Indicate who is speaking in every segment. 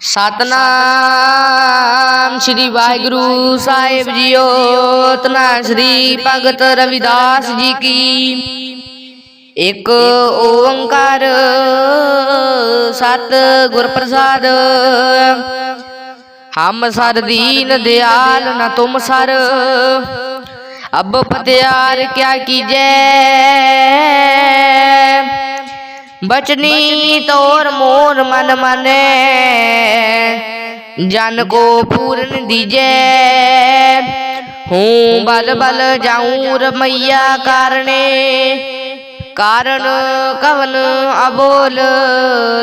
Speaker 1: ਸਤਨਾਮ ਸ੍ਰੀ ਵਾਹਿਗੁਰੂ ਸਾਹਿਬ ਜੀਓ, ਤਨਾ ਸ੍ਰੀ ਭਗਤ ਰਵਿਦਾਸ ਜੀ ਕੀ। ਇੱਕ ਓੰਕਾਰ ਸਤ ਗੁਰ ਪ੍ਰਸਾਦ ਹਮ ਸਰ ਦੀਨ ਦਿਆਲ ਨ ਤੁਮ ਸਰ। ਅਬ ਪਤਿਆਰ ਕਿਆ ਕੀਜੈ? ਬਚਨੀ ਤੋਰ ਮੋਰ ਮਨ ਮਨੇ ਜਨ ਕੋ ਪੂਰਨ ਦੀਜੈ ਹੂੰ ਬਲ ਬਲ ਕਾਰਣੇ ਕਾਰਨ ਕਵਨ ਅਬੋਲ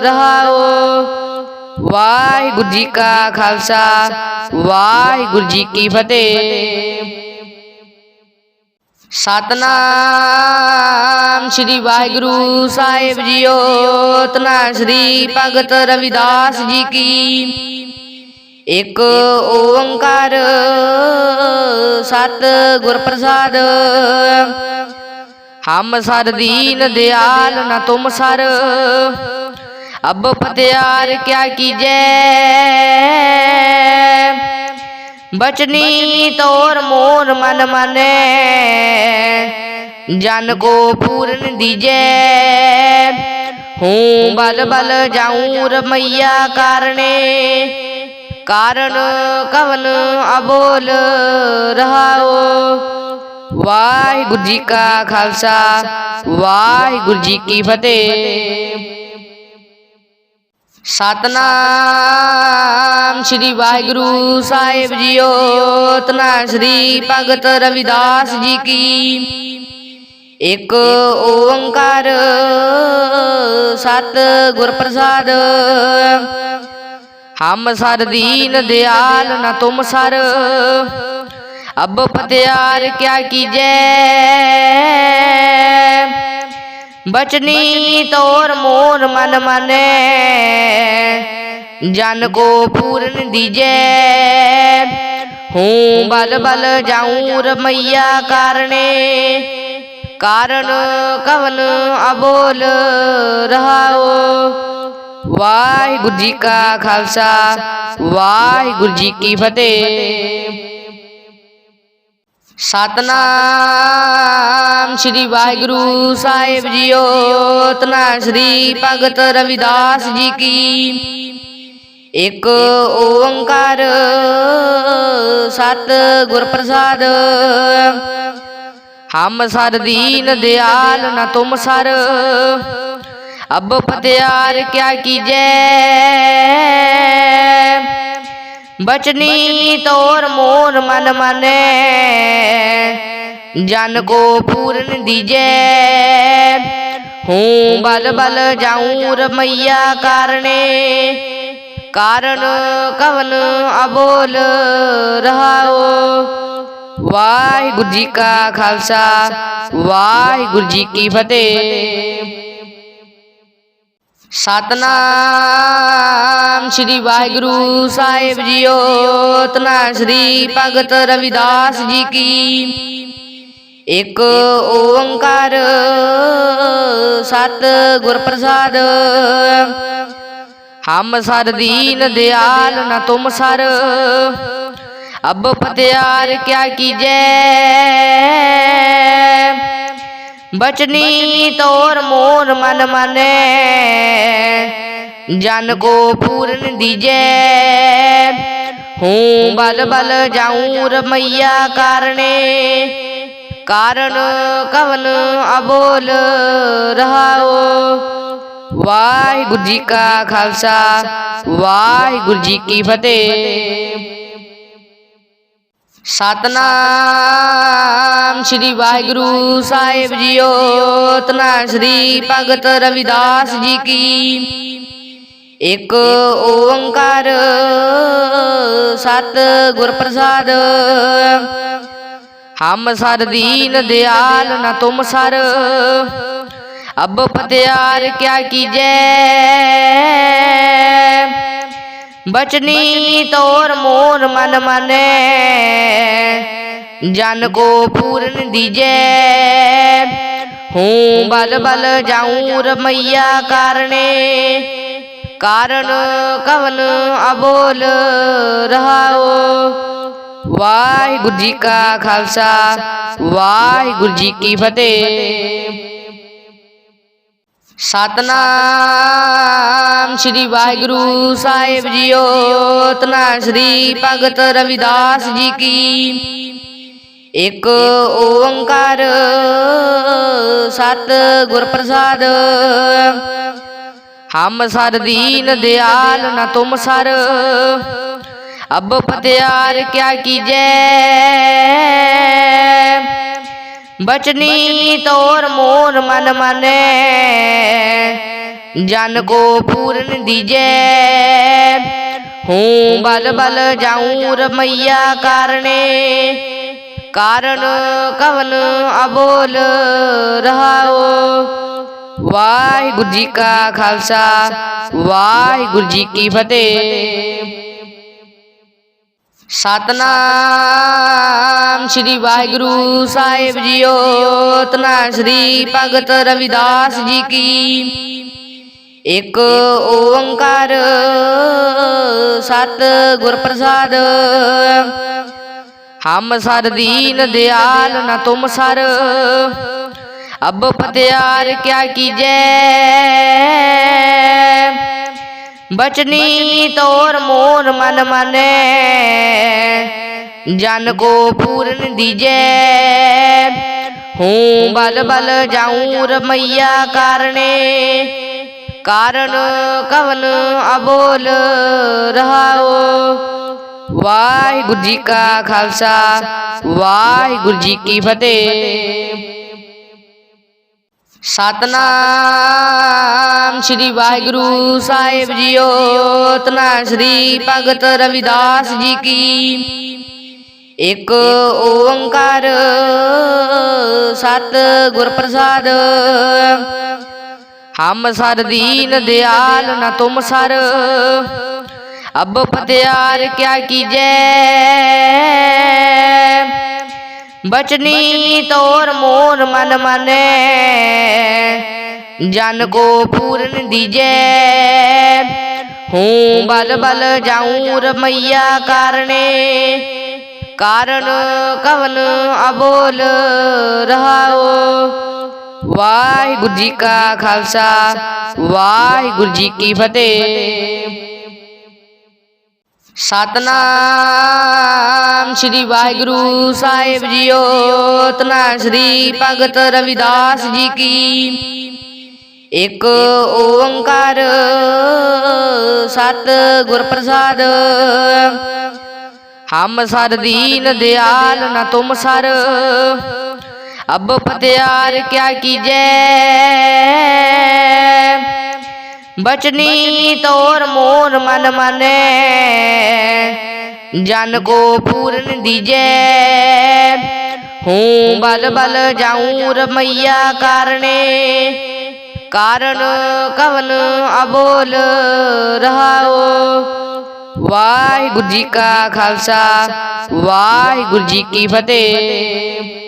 Speaker 1: ਰਹਾਓ ਵਾਹਿਗੁਰੂ ਜੀ ਕਾ ਖਾਲਸਾ ਵਾਹਿਗੁਰੂ ਜੀ ਕੀ ਫਤਿਹ ਸਤਨਾਮ ਸ੍ਰੀ ਵਾਹਿਗੁਰੂ ਸਾਹਿਬ ਜੀਓ, ਤਨਾ ਸ੍ਰੀ ਭਗਤ ਰਵਿਦਾਸ ਜੀ ਕੀ। ਇੱਕ ਓੰਕਾਰ ਸਤ ਗੁਰ ਪ੍ਰਸਾਦ ਹਮ ਸਰ ਦੀਨ ਦਿਆਲ ਨ ਤੁਮ ਸਰ। ਅਬ ਪਤਿਆਰ ਕਿਆ ਕੀਜੈ ਬਚਨੀ ਤੋਰ ਮੋਰ ਮਨ ਮਨੇ। ਜਨ ਕੋ ਪੂਰਨ ਦੀਜੈ। ਹੂੰ ਬਲ ਬਲ ਜਾਉ ਰਮਈਆ ਕਾਰਣੇ। ਕਾਰਨ ਕਵਨ ਅਬੋਲ ਰਹਾਓ। ਵਾਹਿਗੁਰੂ ਜੀ ਕਾ ਖਾਲਸਾ, ਵਾਹਿਗੁਰੂ ਜੀ ਕੀ ਫਤਿਹ। ਸਤਨਾਮ ਸ੍ਰੀ ਵਾਹਿਗੁਰੂ ਸਾਹਿਬ ਜੀਓ, ਤਨਾ ਸ੍ਰੀ ਭਗਤ ਰਵਿਦਾਸ ਜੀ ਕੀ। ਇੱਕ ਓੰਕਾਰ ਸਤ ਗੁਰ ਪ੍ਰਸਾਦ ਹਮ ਸਰ ਦੀਨ ਦਿਆਲ ਨ ਤੁਮ ਸਰ। ਅਬ ਪਤਿਆਰ ਕਿਆ ਕੀਜੈ? ਬਚਨੀ ਤੋਰ ਮੋਰ ਮਨ ਮਨੇ ਜਨ ਕੋ ਪੂਰਨ ਦੀਜੈ ਹੂੰ ਬਲ ਬਲ ਜਾਉ ਰਮਈਆ ਕਾਰਣੇ ਕਾਰਨ ਕਵਨ ਅਬੋਲ ਰਹਾਓ ਵਾਹਿਗੁਰੂ ਜੀ ਕਾ ਖਾਲਸਾ ਵਾਹਿਗੁਰੂ ਜੀ ਕੀ ਫਤਿਹ ਸਤਨਾਮ ਸ੍ਰੀ ਵਾਹਿਗੁਰੂ ਸਾਹਿਬ ਜੀਓ, ਤਨਾ ਸ੍ਰੀ ਭਗਤ ਰਵਿਦਾਸ ਜੀ ਕੀ। ਇੱਕ ਓੰਕਾਰ ਸਤ ਗੁਰ ਪ੍ਰਸਾਦ ਹਮ ਸਰ ਦੀਨ ਦਿਆਲ ਨ ਤੁਮ ਸਰ। ਅਬ ਪਤਿਆਰ ਕਿਆ ਕੀਜੈ? ਬਚਨੀ ਤੋਰ ਮੋਰ ਮਨ ਮਨੇ ਜਨ ਕੋ ਪੂਰਨ ਦੀਜੈ ਹੂੰ ਬਲ ਬਲ ਜਾਉ ਰਮਈਆ ਕਾਰਣੇ ਕਾਰਨ ਕਵਨ ਅਬੋਲ ਰਹਾਓ ਵਾਹਿਗੁਰੂ ਜੀ ਕਾ ਖਾਲਸਾ ਵਾਹਿਗੁਰੂ ਜੀ ਕੀ ਫਤਿਹ ਸਤਨਾਮ ਸ੍ਰੀ ਵਾਹਿਗੁਰੂ ਸਾਹਿਬ ਜੀਓ, ਤਨਾ ਸ੍ਰੀ ਭਗਤ ਰਵਿਦਾਸ ਜੀ ਕੀ। ਇੱਕ ਓੰਕਾਰ ਸਤ ਗੁਰ ਪ੍ਰਸਾਦ ਹਮ ਸਰ ਦੀਨ ਦਿਆਲ ਨ ਤੁਮ ਸਰ। ਅਬ ਪਤਿਆਰ ਕਿਆ ਕੀਜੈ? ਬਚਨੀ ਤੋਰ ਮੋਰ ਮਨ ਮਨੇ। ਜਨ ਕੋ ਪੂਰਨ ਦੀਜੈ। ਹੂੰ ਬਲ ਬਲ ਜਾਉ ਰਮਈਆ ਕਾਰਣੇ। ਕਾਰਨ ਕਵਨ ਅਬੋਲ ਰਹਾਓ। ਵਾਹਿਗੁਰੂ ਜੀ ਕਾ ਖਾਲਸਾ, ਵਾਹਿਗੁਰੂ ਜੀ ਕੀ ਫਤਿਹ। ਸਤਨਾਮ ਸ੍ਰੀ ਵਾਹਿਗੁਰੂ ਸਾਹਿਬ ਜੀਓ, ਤਨਾ ਸ੍ਰੀ ਭਗਤ ਰਵਿਦਾਸ ਜੀ ਕੀ। ਇੱਕ ਓੰਕਾਰ ਸਤ ਗੁਰ ਪ੍ਰਸਾਦ ਹਮ ਸਰ ਦੀਨ ਦਿਆਲ ਨ ਤੁਮ ਸਰ। ਅਬ ਪਤਿਆਰ ਕਿਆ ਕੀਜੈ? ਬਚਨੀ ਤੋਰ ਮੋਰ ਮਨ ਮਨੇ ਜਨ ਕੋ ਪੂਰਨ ਦੀਜੈ ਹੂੰ ਬਲ ਬਲ ਜਾਉ ਰਮਈਆ ਕਾਰਣੇ ਕਾਰਨ ਕਵਨ ਅਬੋਲ ਰਹਾਓ ਵਾਹਿਗੁਰੂ ਜੀ ਕਾ ਖਾਲਸਾ ਵਾਹਿਗੁਰੂ ਜੀ ਕੀ ਫਤਿਹ ਸਤਨਾਮ ਸ੍ਰੀ ਵਾਹਿਗੁਰੂ ਸਾਹਿਬ ਜੀਓ, ਤਨਾ ਸ੍ਰੀ ਭਗਤ ਰਵਿਦਾਸ ਜੀ ਕੀ। ਇੱਕ ਓੰਕਾਰ ਸਤ ਗੁਰ ਪ੍ਰਸਾਦ ਹਮ ਸਰ ਦੀਨ ਦਿਆਲ ਨ ਤੁਮ ਸਰ। ਅਬ ਪਤਿਆਰ ਕਿਆ ਕੀਜੈ? ਬਚਨੀ ਤੋਰ ਮੋਰ ਮਨ ਮਨੇ ਜਨ ਕੋ ਪੂਰਨ ਦੀਜੈ ਹੂੰ ਬਲ ਬਲ ਜਾਉ ਰਮਈਆ ਕਾਰਣੇ ਕਾਰਨ ਕਵਨ ਅਬੋਲ ਰਹਾਓ ਵਾਹਿਗੁਰੂ ਜੀ ਕਾ ਖਾਲਸਾ ਵਾਹਿਗੁਰੂ ਜੀ ਕੀ ਫਤਿਹ ਸਤਨਾਮ ਸ੍ਰੀ ਵਾਹਿਗੁਰੂ ਸਾਹਿਬ ਜੀਓ, ਤਨਾ ਸ੍ਰੀ ਭਗਤ ਰਵਿਦਾਸ ਜੀ ਕੀ। ਇੱਕ ਓੰਕਾਰ ਸਤ ਗੁਰ ਪ੍ਰਸਾਦ ਹਮ ਸਰ ਦੀਨ ਦਿਆਲ ਨ ਤੁਮ ਸਰ। ਅਬ ਪਤਿਆਰ ਕਿਆ ਕੀਜੈ? ਬਚਨੀ ਤੋਰ ਮੋਰ ਮਨ ਮਨੇ ਜਨ ਕੋ ਪੂਰਨ ਦੀਜੈ ਹੂੰ ਬਲ ਬਲ ਜਾਉ ਰਮਈਆ ਕਾਰਣੇ ਕਾਰਨ ਕਵਨ ਅਬੋਲ ਰਹਾਓ ਵਾਹਿਗੁਰੂ ਜੀ ਕਾ ਖਾਲਸਾ ਵਾਹਿਗੁਰੂ ਜੀ ਕੀ ਫਤਿਹ ਸਤਨਾਮ ਸ੍ਰੀ ਵਾਹਿਗੁਰੂ ਸਾਹਿਬ ਜੀਓ, ਤਨਾ ਸ੍ਰੀ ਭਗਤ ਰਵਿਦਾਸ ਜੀ ਕੀ। ਇੱਕ ਓੰਕਾਰ ਸਤ ਗੁਰ ਪ੍ਰਸਾਦ ਹਮ ਸਰ ਦੀਨ ਦਿਆਲ ਨ ਤੁਮ ਸਰ। ਅਬ ਪਤਿਆਰ ਕਿਆ ਕੀਜੈ ਬਚਨੀ ਤੋਰ ਮੋਰ ਮਨ ਮਨੇ ਜਨ ਕੋ ਪੂਰਨ ਦੀਜੈ ਹੂੰ ਬਲ ਬਲ ਜਾਉ ਰਮਈਆ ਕਾਰਣੇ ਕਾਰਨ ਕਵਨ ਅਬੋਲ ਰਹਾਓ ਵਾਹਿਗੁਰੂ ਜੀ ਕਾ ਖਾਲਸਾ ਵਾਹਿਗੁਰੂ ਜੀ ਕੀ ਫਤਿਹ ਸਤਨਾਮ ਸ੍ਰੀ ਵਾਹਿਗੁਰੂ ਸਾਹਿਬ ਜੀਓ, ਤਨਾ ਸ੍ਰੀ ਭਗਤ ਰਵਿਦਾਸ ਜੀ ਕੀ। ਇੱਕ ਓੰਕਾਰ ਸਤ ਗੁਰ ਪ੍ਰਸਾਦ ਹਮ ਸਰ ਦੀਨ ਦਿਆਲ ਨ ਤੁਮ ਸਰ। ਅਬ ਪਤਿਆਰ ਕਿਆ ਕੀਜੈ? ਬਚਨੀ ਤੋਰ ਮੋਰ ਮਨ ਮਨੇ ਜਨ ਕੋ ਪੂਰਨ ਦੀਜੈ ਹੂੰ ਬਲ ਬਲ ਜਾਉ ਰਮਈਆ ਕਾਰਣੇ ਕਾਰਨ ਕਵਨ ਅਬੋਲ ਰਹਾਓ ਵਾਹਿਗੁਰੂ ਜੀ ਕਾ ਖਾਲਸਾ ਵਾਹਿਗੁਰੂ ਜੀ ਕੀ ਫਤਿਹ